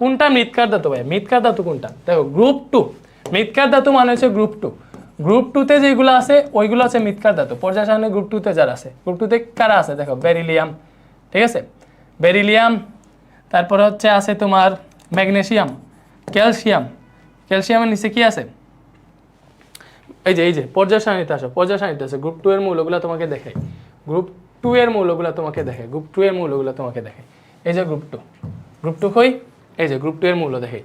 কোনটা মৃৎকার ধাতু ভাই? মৃৎকার ধাতু কোনটা? দেখো গ্রুপ টু মৃৎকার ধাতু মানে হচ্ছে গ্রুপ টু গ্রুপ টুতে যেগুলো আছে, ওইগুলো আছে মৃৎকার ধাতু। পর্যায় সারণী গ্রুপ টুতে যারা আছে গ্রুপ টুতে কারা আছে? দেখো বেরিলিয়াম ঠিক আছে? বেরিলিয়াম তারপরে হচ্ছে আছে তোমার ম্যাগনেসিয়াম ক্যালসিয়াম ক্যালসিয়ামের নিচে কি আছে? এই যে এই যে, পর্যায় সারণীতে আসো। পর্যায় সারণীতে আসো। গ্রুপ টু এর মৌলগুলো তোমাকে দেখাই। গ্রুপ টু এর মৌলগুলো তোমাকে দেখাই। গ্রুপ টু এর মৌলগুলো তোমাকে দেখাই। এই যে গ্রুপ টু গ্রুপ টু কই? এই যে গ্রুপ টু এর মৌল দেখাই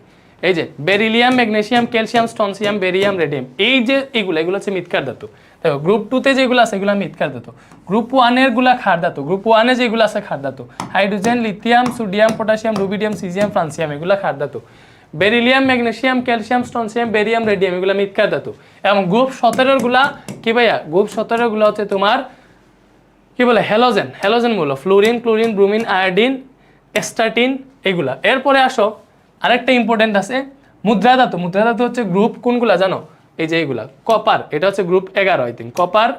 এই যে beryllium magnesium calcium strontium barium radium এই যে এগুলো এগুলো হচ্ছে মিথকার ধাতু। দেখো গ্রুপ টুতে যেগুলো আছে, এগুলো মিথকার ধাতু। গ্রুপ ওয়ানেরগুলা খার ধাতু। গ্রুপ ওয়ানে যেগুলো আছে খার ধাতু। Hydrogen lithium sodium potassium rubidium caesium francium এগুলো খার ধাতু। Beryllium magnesium calcium strontium barium radium এগুলো মিথকার ধাতু। এবং গ্রুপ সতেরোরগুলা, কি ভাইয়া? গ্রুপ সতেরোরগুলা হচ্ছে তোমার, কি বলে হ্যালোজেন হ্যালোজেন মূল্য। Fluorine chlorine bromine iodine astatine এগুলা। এরপরে আসো, আরেকটা ইম্পর্টেন্ট আছে, মুদ্রা ধাতু। মুদ্রা ধাতু হচ্ছে গ্রুপ কোনগুলা জানো? এই যে এইগুলা কপার এটা হচ্ছে গ্রুপ এগারো I think copper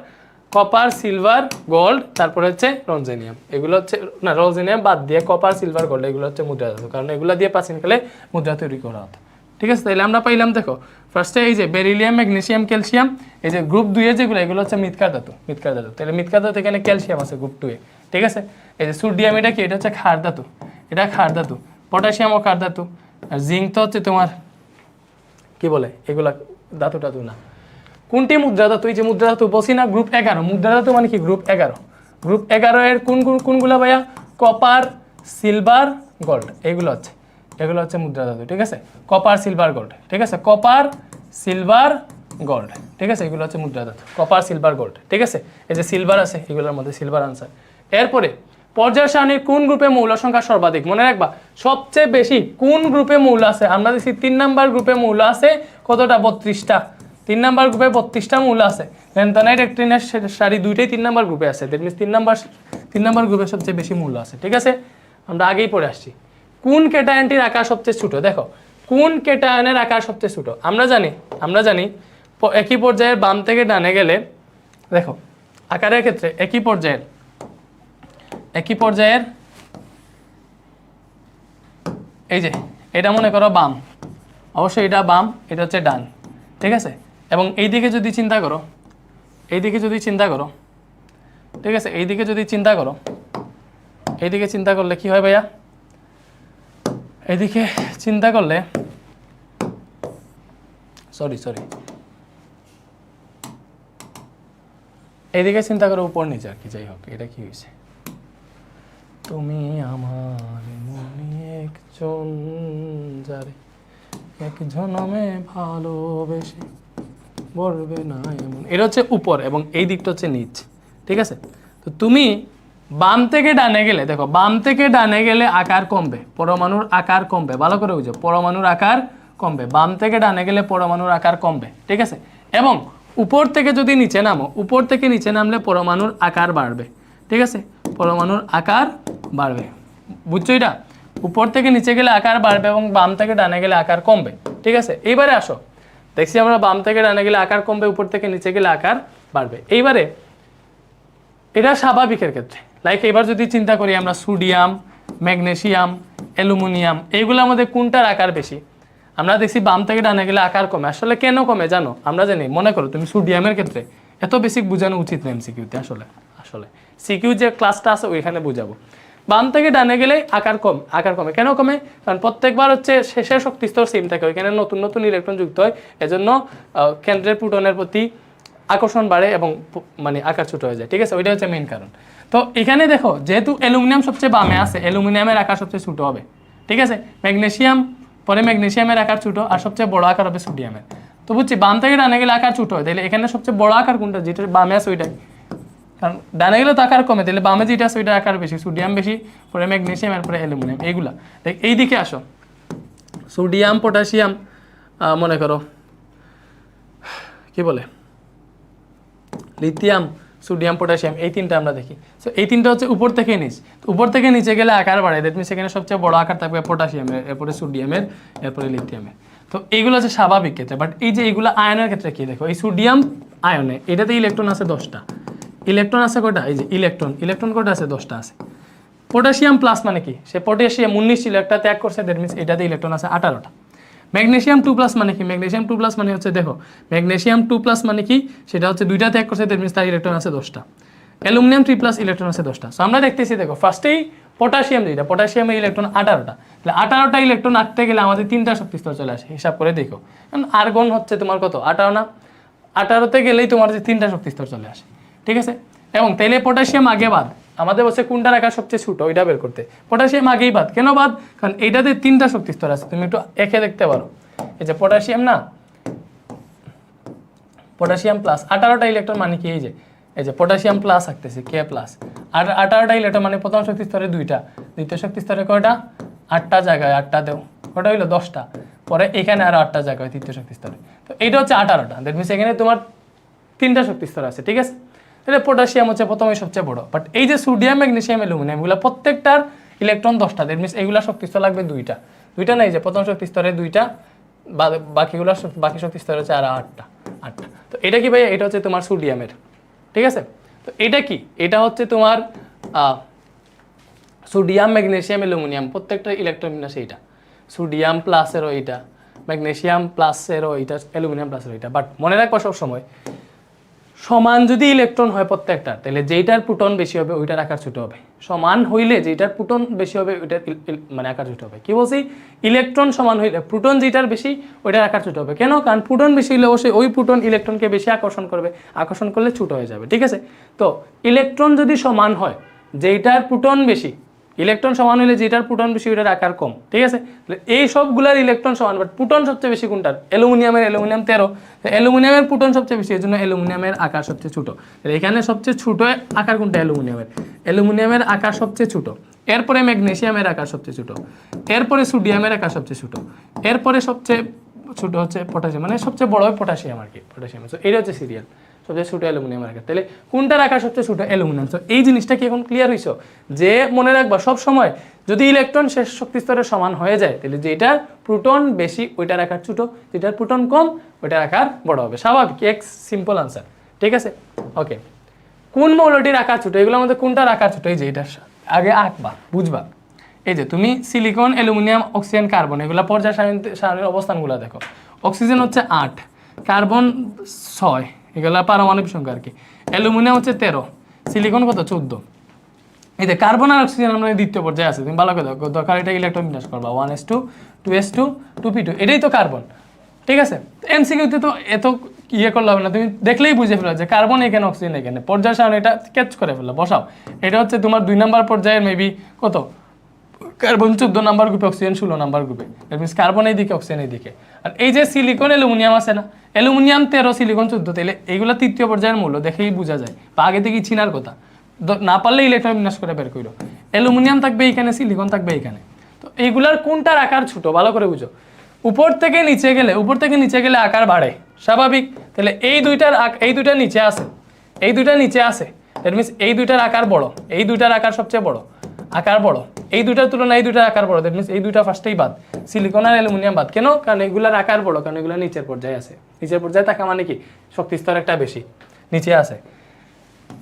copper silver gold তারপরে হচ্ছে রঞ্জেনিয়াম এগুলো হচ্ছে, না রঞ্জেনিয়াম বাদ দিয়ে কপার সিলভার গোল্ড এগুলো হচ্ছে মুদ্রা ধাতু। কারণ এগুলো দিয়ে প্রাচীনকালে মুদ্রা তৈরি করা হতো। ঠিক আছে? তাহলে আমরা পাইলাম, দেখো ফার্স্টে এই যে বেরিলিয়াম ম্যাগনেসিয়াম ক্যালসিয়াম এই যে গ্রুপ দুইয়ের যেগুলো, এগুলো হচ্ছে মিথকার ধাতু। মিথকার ধাতু। তাহলে মিথকার ধাতু এখানে ক্যালসিয়াম আছে গ্রুপ টুয়ে ঠিক আছে? এই যে সোডিয়াম এটা কি? এটা হচ্ছে খার ধাতু। এটা ক্ষার ধাতু পটাশিয়ামও ক্ষার ধাতু আর জিঙ্ক তো হচ্ছে তোমার, কি বলে, এগুলা ধাতু টাতু না। কোনটি মুদ্রা ধাতু এই যে মুদ্রা ধাতু বসি না গ্রুপ এগারো। মুদ্রা ধাতু মানে কি? গ্রুপ এগারো। গ্রুপ এগারো এর কোন কোন কোনগুলো ভাইয়া? কপার সিলভার গোল্ড এগুলো হচ্ছে। এগুলো হচ্ছে মুদ্রা ধাতু ঠিক আছে? কপার সিলভার গোল্ড ঠিক আছে? কপার সিলভার গোল্ড ঠিক আছে? এগুলো হচ্ছে মুদ্রা ধাতু কপার সিলভার গোল্ড ঠিক আছে? এই যে সিলভার আছে, এগুলোর মধ্যে সিলভার আনসার এরপরে পর্যায় সারণীর কোন গ্রুপে মৌল সংখ্যা সর্বাধিক? মনে রাখবা, সবচেয়ে বেশি কোন গ্রুপে মৌল আছে? আমরা দেখছি তিন নাম্বার গ্রুপে মৌল আছে, কতটা? বত্রিশটা। তিন নাম্বার গ্রুপে বত্রিশটা মৌল আছে। ল্যান্থানাইট অ্যাক্টিনের সারি দুইটাই তিন নাম্বার গ্রুপে আছে। দ্যাট মিনস তিন নাম্বার তিন নাম্বার গ্রুপে সবচেয়ে বেশি মূল্য আছে। ঠিক আছে? আমরা আগেই পড়ে আসছি। কোন কেটায়নটির আকার সবচেয়ে ছোট? দেখো, কোন কেটায়নের আকার সবচেয়ে ছোট? আমরা জানি আমরা জানি একই পর্যায়ের বাম থেকে ডানে গেলে, দেখো, আকারের ক্ষেত্রে একই পর্যায়ের একই পর্যায়ের, এই যে, এটা মনে করো বাম। অবশ্যই এটা বাম, এটা হচ্ছে ডান, ঠিক আছে? এবং এই দিকে যদি চিন্তা করো এই দিকে যদি চিন্তা করো, ঠিক আছে? এই দিকে যদি চিন্তা করো, এইদিকে চিন্তা করলে কি হয় ভাইয়া? এদিকে চিন্তা করলে সরি সরি এইদিকে চিন্তা করো, উপর নিচে আর কি, যাই হোক, এটা কি হয়েছে? তুমি আমার মনে একজন যারে এক জনমে ভালোবেসে বলবে না এমন। এটা হচ্ছে উপর এবং এই দিকটা হচ্ছে নিচ, ঠিক আছে? তো তুমি বাম থেকে ডানে গেলে, দেখো, বাম থেকে ডানে গেলে আকার কমবে, পরমাণুর আকার কমবে, ভালো করে বুঝো, পরমাণুর আকার কমবে, বাম থেকে ডানে গেলে পরমাণুর আকার কমবে, ঠিক আছে? এবং উপর থেকে যদি নিচে নামো, উপর থেকে নিচে নামলে পরমাণুর আকার বাড়বে, ঠিক আছে? পরমাণুর আকার বাড়বে। বুঝছ এটা? উপর থেকে নিচে গেলে আকার বাড়বে এবং বাম থেকে ডানে গেলে আকার কমবে। ঠিক আছে? এইবারে আসো। দেখছি আমরা বাম থেকে ডানে গেলে আকার কমবে, উপর থেকে নিচে গেলে আকার বাড়বে। এইবারে এটা স্বাভাবিকের ক্ষেত্রে। লাইক এবার যদি চিন্তা করি আমরা সোডিয়াম, ম্যাগনেসিয়াম, অ্যালুমিনিয়াম এইগুলোর মধ্যে কোনটার আকার বেশি? আমরা দেখছি বাম থেকে ডানে গেলে আকার কমে। আসলে কেন কমে জানো? আমরা জানি। মনে করো তুমি সোডিয়ামের ক্ষেত্রে। এত বেশি বোঝানো উচিত না এমসিকিউতে আসলে। আসলে। সিকিউ যে ক্লাসটা আছে ওইখানে বুঝাবো। বাম থেকে ডানে গেলে আকার কম, আকার কমে। কেন কমে? কারণ প্রত্যেকবার হচ্ছে শেষের শক্তিস্তর সেম থাকে, ওইখানে নতুন নতুন ইলেকট্রন যুক্ত হয়। এজন্য কেন্দ্রের প্রোটনের প্রতি আকর্ষণ বাড়ে এবং মানে আকার ছোট হয়ে যায়। ঠিক আছে? ওইটা হচ্ছে মেইন কারণ। তো এখানে দেখো, যেহেতু অ্যালুমিনিয়াম সবচেয়ে বামে আছে অ্যালুমিনিয়ামের আকার সবচেয়ে ছোট হবে। ঠিক আছে? ম্যাগনেসিয়াম পরে ম্যাগনেসিয়ামের আকার ছোট, আর সবচেয়ে বড় আকার হবে সোডিয়ামের তো বুঝছি, বাম থেকে ডানে গেলে আকার ছোট হয়। তাহলে এখানে সবচেয়ে বড় আকার কোনটা? যেটা বামে আছে ওইটাই। কারণ ডানে গেলে তো আকার কমে, তাহলে বামে যেটা আছে ওইটার আকার বেশি, সোডিয়াম বেশি, পরে ম্যাগনেসিয়াম এরপরে অ্যালুমিনিয়াম, এইগুলা। দেখ, এই দিকে আসো। সোডিয়াম, পটাশিয়াম মনে করো, কি বলে? লিথিয়াম, সোডিয়াম, পটাশিয়াম, এই তিনটা আমরা দেখি। সো এই তিনটা হচ্ছে উপর থেকে নিচ। উপর থেকে নিচে গেলে আকার বাড়ে দ্যাট মিনস এখানে সবচেয়ে বড় আকার থাকবে পটাশিয়ামের, এরপরে সোডিয়ামের, এরপরে লিথিয়ামের। তো এইগুলো হচ্ছে স্বাভাবিক ক্ষেত্রে। বাট এই যে এইগুলো আয়নের ক্ষেত্রে কি দেখো? এই সোডিয়াম আয়নে, এটাতে ইলেকট্রন আছে দশটা। ইলেকট্রন আছে কয়টা? এই যে ইলেকট্রন। ইলেকট্রন কয়টা আছে? দশটা আছে। পটাশিয়াম প্লাস মানে কি? সে পটাশিয়াম উনিশ ছিল, একটা ত্যাগ করছে দ্যাট মিনস এটাতে ইলেকট্রন আছে আঠারোটা। ম্যাগনেশিয়াম টু প্লাস মানে কি? ম্যাগনেশিয়াম টু প্লাস মানে হচ্ছে, দেখো, ম্যাগনেশিয়াম টু প্লাস মানে কি? সেটা হচ্ছে দুইটা ত্যাগ করছে দ্যাট মিনস তার ইলেকট্রন আছে দশটা। অ্যালুমিনিয়াম থ্রি প্লাস ইলেকট্রন আছে দশটা। সো আমরা দেখতেছি, দেখো ফার্স্টেই পটাশিয়াম যেটা পটাশিয়ামের ইলেকট্রন আঠারোটা। তাহলে আঠারোটা ইলেকট্রন আঁকতে গেলে আমাদের তিনটা শক্তি স্তর চলে আসে। হিসাব করে দেখো। কারণ আর্গন হচ্ছে তোমার কত? আঠারো না? আঠারোতে গেলেই তোমার যে তিনটা শক্তি স্তর চলে আসে। ঠিক আছে? এবং তেলে পটাশিয়াম আগে বাদ। আমাদের বলছে কোনটা রাখা সবচেয়ে ছোট, ওইটা বের করতে। পটাশিয়াম আগেই বাদ। কেন বাদ? কারণ এইটাতে তিনটা শক্তি স্তর আছে। তুমি একটু একে দেখতে পারো। এই যে পটাশিয়াম না? পটাশিয়াম প্লাস আঠারোটা ইলেকট্রন মানে কি? এই যে এই যে পটাশিয়াম প্লাস থাকতেছে কে প্লাস আর আঠারোটা ইলেকট্রন মানে প্রথম শক্তি স্তরে দুইটা। দ্বিতীয় শক্তি স্তরে কয়টা? আটটা জায়গায় আটটা দেও। কটা হইল? দশটা। পরে এখানে আরও আটটা জায়গায় তৃতীয় শক্তি স্তরে তো এইটা হচ্ছে আঠারোটা। মিনস এখানে তোমার তিনটা শক্তি স্তর আছে, ঠিক আছে? তাহলে পটাশিয়াম হচ্ছে প্রথমে সবচেয়ে বড়। বাট এই যে সোডিয়াম ম্যাগনেসিয়াম অ্যালুমিনিয়াম এগুলো প্রত্যেকটার ইলেকট্রন দশটা দ্যাট মিনস এগুলা শক্তি স্তর লাগবে দুইটা। দুইটা নাই যে প্রথম শক্তি স্তরে দুইটা বাকিগুলো বাকি শক্তি স্তর হচ্ছে আর আটটা আটটা। তো এটা কি ভাই এটা হচ্ছে তোমার সোডিয়ামের ঠিক আছে? তো এটা কি? এটা হচ্ছে তোমার সোডিয়াম ম্যাগনেসিয়াম অ্যালুমিনিয়াম প্রত্যেকটা ইলেকট্রন বিন্যাস এইটা। সোডিয়াম প্লাসেরও এইটা ম্যাগনেসিয়াম প্লাসেরও এইটা অ্যালুমিনিয়াম প্লাসেরও এইটা। বাট মনে রাখবা সব সময় সমান যদি ইলেকট্রন হয় প্রত্যেকটা, তাহলে যেইটার প্রোটন বেশি হবে ওইটার আকার ছোট হবে। সমান হইলে যেটার প্রোটন বেশি হবে ওইটার মানে আকার ছোট হবে। কি বলছি? ইলেকট্রন সমান হইলে প্রোটন যেটার বেশি, ওইটার আকার ছোট হবে। কেন? কারণ প্রোটন বেশি হলে অবশ্যই ওই প্রোটন ইলেকট্রনকে বেশি আকর্ষণ করবে। আকর্ষণ করলে ছোট হয়ে যাবে, ঠিক আছে? তো ইলেকট্রন যদি সমান হয়, যেইটার প্রোটন বেশি ইলেকট্রন সমান হলে যেটার প্রোটন বেশি ওইটার আকার কম, ঠিক আছে? এই সবগুলার ইলেকট্রন সমান বাট প্রোটন সবচেয়ে বেশি কোনটার? অ্যালুমিনিয়ামের, অ্যালুমিনিয়াম তেরো। অ্যালুমিনিয়ামের প্রোটন সবচেয়ে বেশি এই জন্য অ্যালুমিনিয়ামের আকার সবচেয়ে ছোট। এখানে সবচেয়ে ছোট আকার কোনটা? অ্যালুমিনিয়ামের। অ্যালুমিনিয়ামের আকার সবচেয়ে ছোট। এরপরে ম্যাগনেসিয়ামের আকার সবচেয়ে ছোট। এরপরে সোডিয়ামের আকার সবচেয়ে ছোট। এরপরে সবচেয়ে ছোট হচ্ছে পটাশিয়াম মানে সবচেয়ে বড় পটাশিয়াম আর কি, পটাশিয়াম। এটা হচ্ছে সিরিয়াল। সবচেয়ে ছোটো অ্যালুমিনিয়াম রাখা। তাহলে কোনটা রাখা সবচেয়ে ছোটো? অ্যালুমিনিয়াম। তো এই জিনিসটা কি এখন ক্লিয়ার হয়েছো যে মনে রাখবা সব সময় যদি ইলেকট্রন শেষ শক্তি স্তরে সমান হয়ে যায়, তাহলে যেটার প্রোটন বেশি ওইটার আকার ছোটো। যেটার প্রোটন কম ওইটার আকার বড় হবে। স্বাভাবিক, এক সিম্পল আনসার ঠিক আছে? ওকে কোন মৌলটির আকার ছোটো? এগুলোর মধ্যে কোনটার আকার ছোটো? এই যে এটার আগে আঁকবা, বুঝবা। এই যে তুমি সিলিকন অ্যালুমিনিয়াম অক্সিজেন কার্বন এগুলো পর্যায় সারণী- সারণীর অবস্থানগুলো দেখো। অক্সিজেন হচ্ছে আট কার্বন ছয় এগুলো পারমাণবিক সংখ্যা আর কি। অ্যালুমিনিয়াম হচ্ছে তেরো, সিলিকন কত? চোদ্দ। এই যে কার্বন আর অক্সিজেন আমরা দ্বিতীয় পর্যায়ে আছে, তুমি ভালো করে দরকার এটা ইলেকট্রন বিন্যাস করবা। One s two two s two two p two এটাই তো কার্বন। ঠিক আছে? এমসিকিউতে তো এত ইয়ে করলে হবে না। তুমি দেখলেই বুঝে ফেলো যে কার্বন এখানে, অক্সিজেন এখানে। পর্যায় সারণী এটা ক্যাচ করে ফেলো বসাও। এটা হচ্ছে তোমার দুই নাম্বার পর্যায়ের মেবি কত? কার্বন চোদ্দ নাম্বার গ্রুপে অক্সিজেন ষোলো নাম্বার গ্রুপে দ্যাট মিনস কার্বন এই দিকে অক্সিজেন এই দিকে আর এই যে সিলিকন অ্যালুমিনিয়াম আছে না অ্যালুমিনিয়াম তেরো সিলিকন চোদ্দ তাহলে এইগুলো তৃতীয় পর্যায়ের মূল্য দেখেই বোঝা যায়। বা আগে থেকেই চিনার কথা। না পারলে ইলেকট্রন বিন্যাস করে বের করো অ্যালুমিনিয়াম থাকবে এইখানে সিলিকন থাকবে এইখানে। তো এইগুলার কোনটার আকার ছোট, ভালো করে বুঝো। উপর থেকে নিচে গেলে, উপর থেকে নিচে গেলে আকার বাড়ে। স্বাভাবিক। তাহলে এই দুইটার এই দুইটার নিচে আছে। এই দুইটা নিচে আছে। দ্যাট মিনস এই দুইটার আকার বড়। এই দুইটার আকার সবচেয়ে বড়। আকার বড়। এই দুইটার তুলনায় এই দুইটার আকার বড়। দ্যাট মিনস এই দুইটা ফার্স্টেই বাদ। সিলিকন আর অ্যালুমিনিয়াম বাদ। কেন? কারণ এগুলার আকার বড়, কারণ এগুলো নিচের পর্যায়ে আছে। নিচের পর্যায়ে থাকা মানে কি? শক্তি স্তর একটা বেশি। নিচে আছে।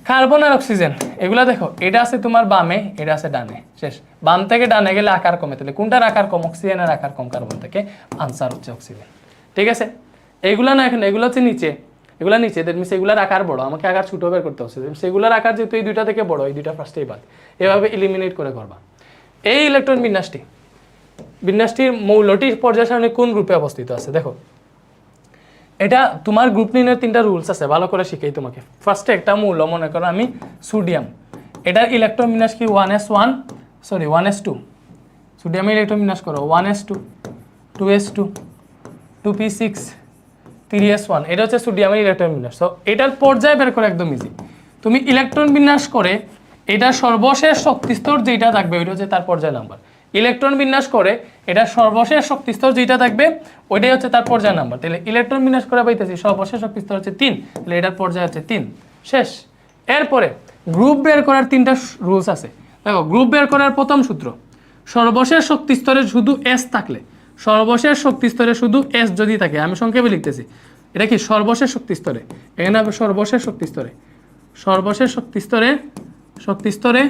কার্বন আর অক্সিজেন এগুলা দেখো, এটা আছে তোমার বামে, এটা আছে ডানে। শেষ। বাম থেকে ডানে গেলে আকার কমে। তাহলে কোনটার আকার কম? অক্সিজেনের আকার কম কার্বন থেকে। আনসার হচ্ছে অক্সিজেন ঠিক আছে? এগুলো না এখন, এগুলো হচ্ছে নিচে। এগুলা নিচে দ্যাট মিনস এগুলার আকার বড়, আমাকে আকার ছোট বের করতে হচ্ছে সেগুলোর আকার যেহেতু এই দুইটা থেকে বড়, এই দুইটা ফার্স্টেই বাদ। এভাবে ইলিমিনেট করে করবা। এই ইলেকট্রন বিন্যাসটি, বিন্যাসটির মৌলটির পর্যায় সারণী কোন গ্রুপে অবস্থিত আছে? দেখো, এটা তোমার গ্রুপ নির্ণয়ের তিনটা রুলস আছে, ভালো করে শিখাই তোমাকে। ফার্স্টে একটা মূল্য মনে করো আমি সোডিয়াম এটার ইলেকট্রন বিন্যাস কি? One s one sorry one s two সোডিয়ামের ইলেকট্রন বিন্যাস করো one s two two s two two p six three s one এটা হচ্ছে সোডিয়ামের ইলেকট্রন বিন্যাস তো এটার পর্যায় বের করে একদম ইজি তুমি ইলেকট্রন বিন্যাস করে এটা সর্বশেষ শক্তিস্তর যেটা থাকবে, ওইটা হচ্ছে তার পর্যায় নাম্বার। ইলেকট্রন বিন্যাস করে এটা সর্বশেষ শক্তিস্তর যেটা থাকবে, ওইটাই হচ্ছে তার পর্যায় নাম্বার। তাহলে ইলেকট্রন বিন্যাস করে পাইতেছি, সর্বশেষ শক্তিস্তর হচ্ছে তিন, তাহলে এটার পর্যায় হচ্ছে তিন। শেষ। এরপরে গ্রুপ বের করার তিনটা রুলস আছে। দেখো গ্রুপ বের করার প্রথম সূত্র, সর্বশেষ শক্তি স্তরে শুধু এস থাকলে সর্বশেষ শক্তি স্তরে শুধু এস যদি থাকে, আমি সংক্ষেপে লিখতেছি। এটা কি সর্বশেষ শক্তি স্তরে? এখানে হবে সর্বশেষ শক্তি স্তরে। সর্বশেষ শক্তি স্তরে শক্তি স্তরে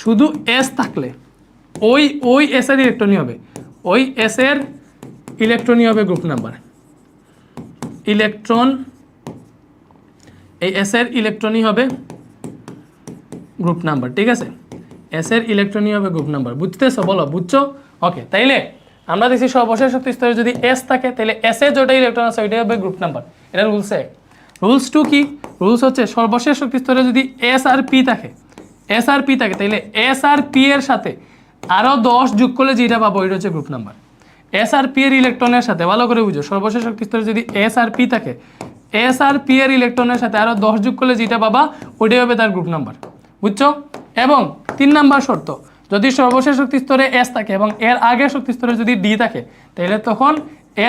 শুধু এস থাকলে ওই ওই এস এর ইলেকট্রনই হবে। ওই এস এর ইলেকট্রনই হবে গ্রুপ নাম্বার ইলেকট্রন এই এস এর ইলেকট্রনই হবে গ্রুপ নাম্বার ঠিক আছে? এস এর ইলেকট্রনই হবে গ্রুপ নাম্বার বুঝতেছো? বলো, বুঝছ? ওকে তাইলে আমরা দেখছি সর্বশেষ শক্তি স্তরে যদি এস থাকে, তাহলে এস এ যেটা ইলেকট্রন আছে, ওইটাই হবে গ্রুপ নাম্বার এটা রুলস এক। রুলস টু কি? রুলস হচ্ছে সর্বশেষ শক্তি স্তরে যদি এস আর পি থাকে এস আর পি থাকে, তাহলে এস আর পি এর সাথে আরও দশ যোগ করলে যেটা পাবো, ওইটা হচ্ছে গ্রুপ নাম্বার এস আর পি এর ইলেকট্রনের সাথে, ভালো করে বুঝো, সর্বশেষ শক্তি স্তরে যদি এস আর পি থাকে এস আর পি এর ইলেকট্রনের সাথে আরও দশ যোগ করলে যেটা পাবা, ওইটাই হবে তার গ্রুপ নাম্বার বুঝছ? এবং তিন নাম্বার শর্ত যদি সর্বশেষ শক্তি স্তরে এস থাকে এবং এর আগের শক্তি স্তরে যদি ডি থাকে, তাহলে তখন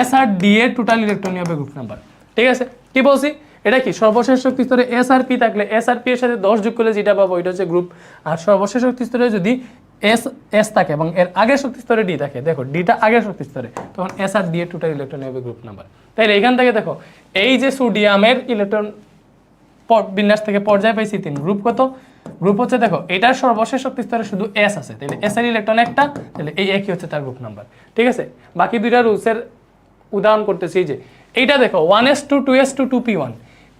এস আর ডি এর টোটাল ইলেকট্রনই হবে গ্রুপ নাম্বার ঠিক আছে? কি বলছি? এটা কি? সর্বশেষ শক্তি স্তরে এস আর পি থাকলে এস আর পি এর সাথে দশ যোগ করলে যেটা পাবো ওইটা হচ্ছে গ্রুপ আর সর্বশেষ শক্তি স্তরে যদি এস এস থাকে এবং এর আগের শক্তি স্তরে ডি থাকে, দেখো ডিটা আগের শক্তি স্তরে, তখন এস আর ডি এর টোটাল ইলেকট্রন হবে গ্রুপ নাম্বার তাইলে এখান থেকে দেখো, এই যে সোডিয়ামের ইলেকট্রন বিন্যাস থেকে পর্যায় পাইছি তিন। গ্রুপ কত? গ্রুপ হচ্ছে দেখো, এটার সর্বশেষ শক্তি স্তরে শুধু এস আছে। তাহলে এস এর ইলেকট্রন একটা তাহলে এই একই হচ্ছে তার গ্রুপ নাম্বার ঠিক আছে? বাকি দুইটা রুলসের উদাহরণ করতেছি যে, এইটা দেখো one s two two s two two p one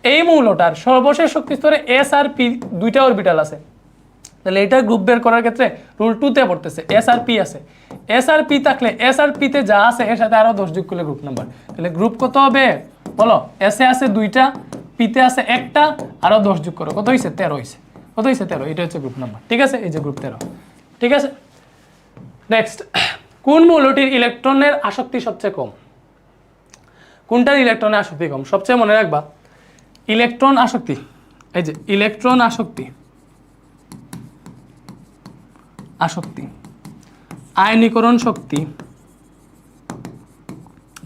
এই মৌলটার সর্বশেষ শক্তি স্তরে এস আর পি দুইটা অরবিটাল আছে। তাহলে এটা গ্রুপ বের করার ক্ষেত্রে রুল টুতে পড়তেছে এস আর পি আছে। এস আর পি থাকলে এস আর পিতে যা আছে, এর সাথে আরও দশ যোগ করলে গ্রুপ নাম্বার তাহলে গ্রুপ কত হবে? বলো এসে আছে দুইটা পিতে আছে একটা আরও দশ যোগ করো। কত হয়েছে তেরো হয়েছে কত হয়েছে তেরো। এটা হচ্ছে গ্রুপ নাম্বার ঠিক আছে? এই যে গ্রুপ তেরো। ঠিক আছে? নেক্সট কোন মৌলটির ইলেকট্রনের আসক্তি সবচেয়ে কম? কোনটার ইলেকট্রনের আসক্তি কম? সবচেয়ে মনে রাখবা ইলেকট্রন আসক্তি, এই যে ইলেকট্রন আসক্তি আসক্তি, আয়নীকরণ শক্তি,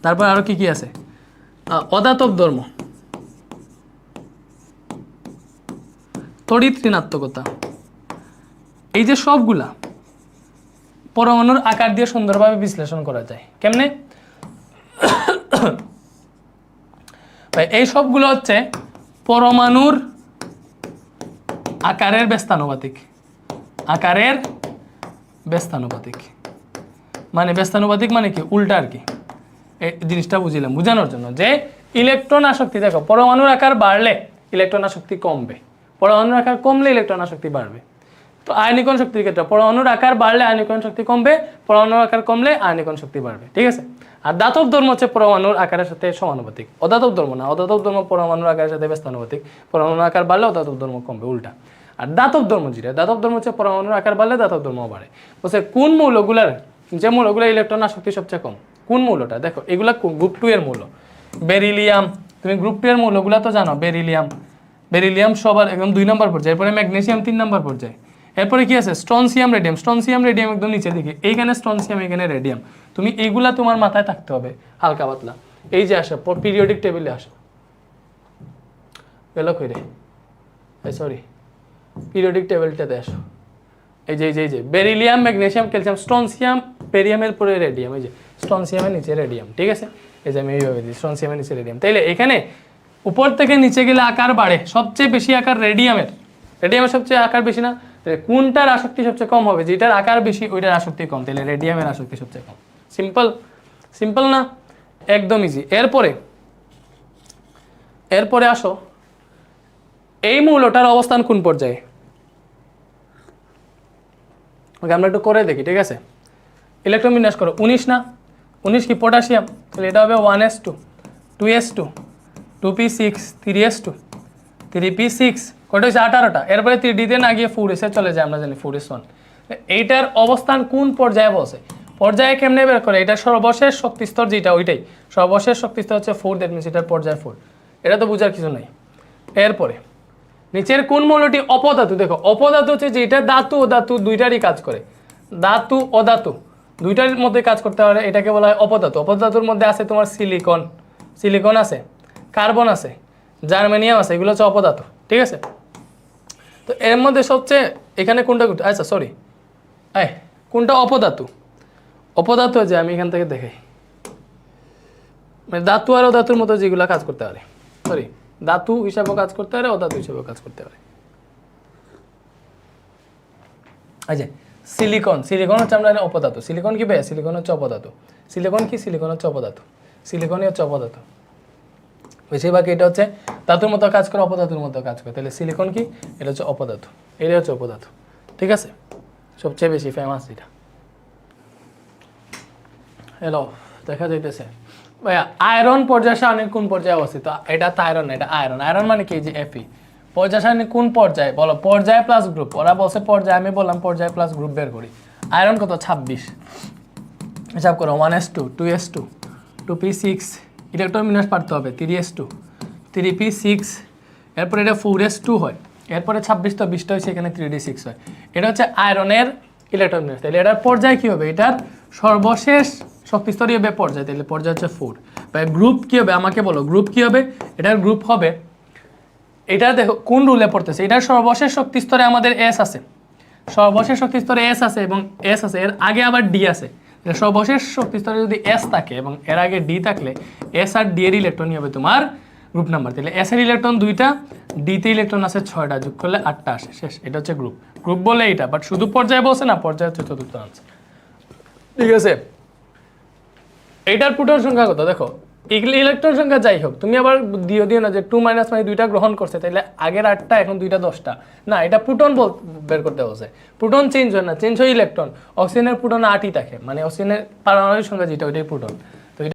তারপর আরও কি কি আছে? অদাতব ধর্ম। তড়িৎ ঋণাত্মকতা। এই যে সবগুলা পরমাণুর আকার দিয়ে সুন্দরভাবে বিশ্লেষণ করা যায়, কেমনে? এই সবগুলো হচ্ছে পরমাণুর আকারের ব্যস্তানুপাতিক। আকারের ব্যস্তানুপাতিক। মানে ব্যস্তানুপাতিক মানে কি? উল্টা আর কি। এই জিনিসটা বুঝিলাম, বোঝানোর জন্য যে ইলেকট্রন আসক্তি, দেখো, পরমাণুর আকার বাড়লে ইলেকট্রন আসক্তি কমবে। পরমাণুর আকার কমলে ইলেকট্রন আসক্তি বাড়বে। তো আয়নিকণ শক্তির ক্ষেত্রে পরমাণুর আকার বাড়লে আয়নিকণ শক্তি কমবে পরমাণুর আকার কমলে আয়নিকণ শক্তি বাড়বে, ঠিক আছে? আর দাতব ধর্ম হচ্ছে পরমাণুর আকারের সাথে সমানুপাতিক। অদাতব ধর্ম না অদাতব ধর্ম পরমাণুর আকারের সাথে ব্যস্তানুপাতিক। পরমাণুর আকার বাড়লে অদাতব ধর্ম কমবে, উল্টা। আর দাতব ধর্ম যেটা দাতব ধর্ম হচ্ছে পরমাণুর আকার বাড়লে দাতব ধর্ম বাড়ে। বলছে কোন মৌলগুলার, যে মৌলগুলো ইলেকট্রন আসক্তি সবচেয়ে কম? কোন মৌলটা? দেখো, এগুলা গ্রুপ টু এর মৌল। বেরিলিয়াম, তুমি গ্রুপ টু এর মৌলগুলা তো জানো, বেরিলিয়াম। বেরিলিয়াম সবার একদম দুই নম্বর পর্যায়ে, এরপরে ম্যাগনেসিয়াম তিন নম্বর পর্যায়ে। এরপরে কি আছে? স্ট্রনসিয়াম রেডিয়াম স্ট্রনসিয়াম রেডিয়াম একদম নিচে দিকে। এইখানে স্ট্রনসিয়াম এখানে রেডিয়াম তুমি এইগুলা তোমার মাথায় থাকতে হবে, হালকা পাতলা। এই যে আসো পিরিয়ডিক টেবিলে আসো। গেল কই রে? সরি পিরিয়ডিক টেবিলটাতে আসো। এই যে এই যে এই যে। বেরিলিয়াম ম্যাগনেসিয়াম ক্যালসিয়াম স্ট্রনসিয়াম পেরিয়ামের পরে রেডিয়াম এই যে স্ট্রনসিয়ামের নিচে রেডিয়াম ঠিক আছে? এই যে আমি এইভাবে দিই স্ট্রনসিয়ামের নিচে রেডিয়াম তাইলে এখানে উপর থেকে নিচে গেলে আকার বাড়ে। সবচেয়ে বেশি আকার রেডিয়ামের। রেডিয়ামের সবচেয়ে আকার বেশি না? কোনটার আসক্তি সবচেয়ে কম হবে? যেটার আকার বেশি, ওইটার আসক্তি কম। তাহলে রেডিয়ামের আসক্তি সবচেয়ে কম। সিম্পল সিম্পল না? একদম ইজি এরপরে এরপরে আসো। এই মৌলটার অবস্থান কোন পর্যায়ে? ওকে, আমরা একটু করে দেখি, ঠিক আছে? ইলেকট্রন বিন্যাস করো। উনিশ না? উনিশ কি পটাশিয়াম তাহলে এটা হবে one s two two s two two p six three s two three p six কটা হচ্ছে আঠারোটা। এরপরে থ্রি ডিতে না গিয়ে ফুড এসে চলে যায়, আমরা জানি ফুড এস ওয়ান এইটার অবস্থান কোন পর্যায়ে বসে পর্যায়ে কেমনে বের করে? এটা সর্বশেষ শক্তিস্তর যেটা, ওইটাই। সর্বশেষ শক্তিস্তর হচ্ছে ফোর দ্যাট মিনস এটার পর্যায় ফোর এটা তো বোঝার কিছু নাই। এরপরে, নিচের কোন মৌলটি অপধাতু দেখো অপধাতু হচ্ছে যেটা ধাতু ও ধাতু দুইটারই কাজ করে। ধাতু ও ধাতু দুইটার মধ্যে কাজ করতে পারে, এটাকে বলা হয় অপধাতু অপধাতুর মধ্যে আছে তোমার সিলিকন সিলিকন আছে। কার্বন আছে, জার্মেনিয়াম আছে, এগুলো হচ্ছে অপধাতু ঠিক আছে? তো এর মধ্যে সবচেয়ে, এখানে কোনটা কোনটা আচ্ছা সরি এই, কোনটা অপধাতু অপধাতু যে আমি এখান থেকে দেখাই। মানে ধাতু আর অধাতুর মতো যেগুলো কাজ করতে পারে। সরি ধাতু হিসাবেও কাজ করতে পারে, অধাতু হিসাবেও কাজ করতে পারে। যে সিলিকন সিলিকন হচ্ছে আমরা জানি অপধাতু সিলিকন কি ভাইয়া? সিলিকন হচ্ছে অপধাতু সিলিকন কি? সিলিকন হচ্ছে অপধাতু সিলিকনই হচ্ছে অপধাতু বেশিরভাগ এটা হচ্ছে ধাতুর মতো কাজ করে অপধাতুর মতো কাজ করে। তাহলে সিলিকন কি? এটা হচ্ছে অপধাতু। এটা হচ্ছে অপধাতু। ঠিক আছে? সবচেয়ে বেশি ফেমাস এটা। হ্যালো দেখা যাইতেছে। ভাইয়া আয়রন পর্যায় সারণীর কোন পর্যায়ে অবস্থিত? এটা তো আয়রন এটা আয়রন আয়রন মানে কি? যে এফি পর্যায় সারণী কোন পর্যায়ে? বলো, পর্যায় প্লাস গ্রুপ ওরা বলছে পর্যায়ে, আমি বললাম পর্যায় প্লাস গ্রুপ বের করি। আয়রন কত? ছাব্বিশ। হিসাব করো one s two two s two two p six electron বিন্যাস পারতে হবে three s two three p six এরপরে এটা ফোর এস টু হয়। এরপরে ছাব্বিশ তো বিশটা হয়েছে, এখানে থ্রি ডি সিক্স হয়। এটা হচ্ছে আয়রনের ইলেকট্রন বিন্যাস তাহলে এটার পর্যায় কী হবে? এটার সর্বশেষ শক্তিস্তরীয় হবে পর্যায়। তাহলে পর্যায় হচ্ছে ফোর বা গ্রুপ কী হবে? আমাকে বলো গ্রুপ কী হবে? এটার গ্রুপ হবে, এটা দেখো, কোন রুলে পড়তেছে? এটার সর্বশেষ শক্তি স্তরে আমাদের এস আছে। সর্বশেষ শক্তি স্তরে এস আছে এবং এস আছে। এর আগে আবার ডি আছে। এটা সর্বশেষ শক্তি স্তরে যদি এস থাকে এবং এর আগে ডি থাকলে এস আর ডি এর ইলেকট্রনই হবে তোমার গ্রুপ নাম্বার তাহলে এস এর ইলেকট্রন দুইটা ডিতে ইলেকট্রন আছে ছয়টা, যোগ করলে আটটা আসে। শেষ, এটা হচ্ছে গ্রুপ গ্রুপ বলে এটা বাট শুধু পর্যায়ে বলছে না, পর্যায়ে হচ্ছে চতুর্থ আনসার ঠিক আছে? এইটার পুটোর সংখ্যা কত? দেখো ইলেকট্রন সংখ্যা যাই হোক, তুমি আবার দিও দিও না যে টু মাইনাস মানে দুইটা গ্রহণ করছে তাহলে আগের আটটা, এখন দুইটা দশটা। না, এটা প্রোটন বল বের করতে বলছে। প্রোটন চেঞ্জ হয় না চেঞ্জ হয় ইলেকট্রন। অক্সিজেনের প্রোটন আটই থাকে মানে অক্সিজেনের পারমাণবিক সংখ্যা যেটা, ওইটাই প্রোটন।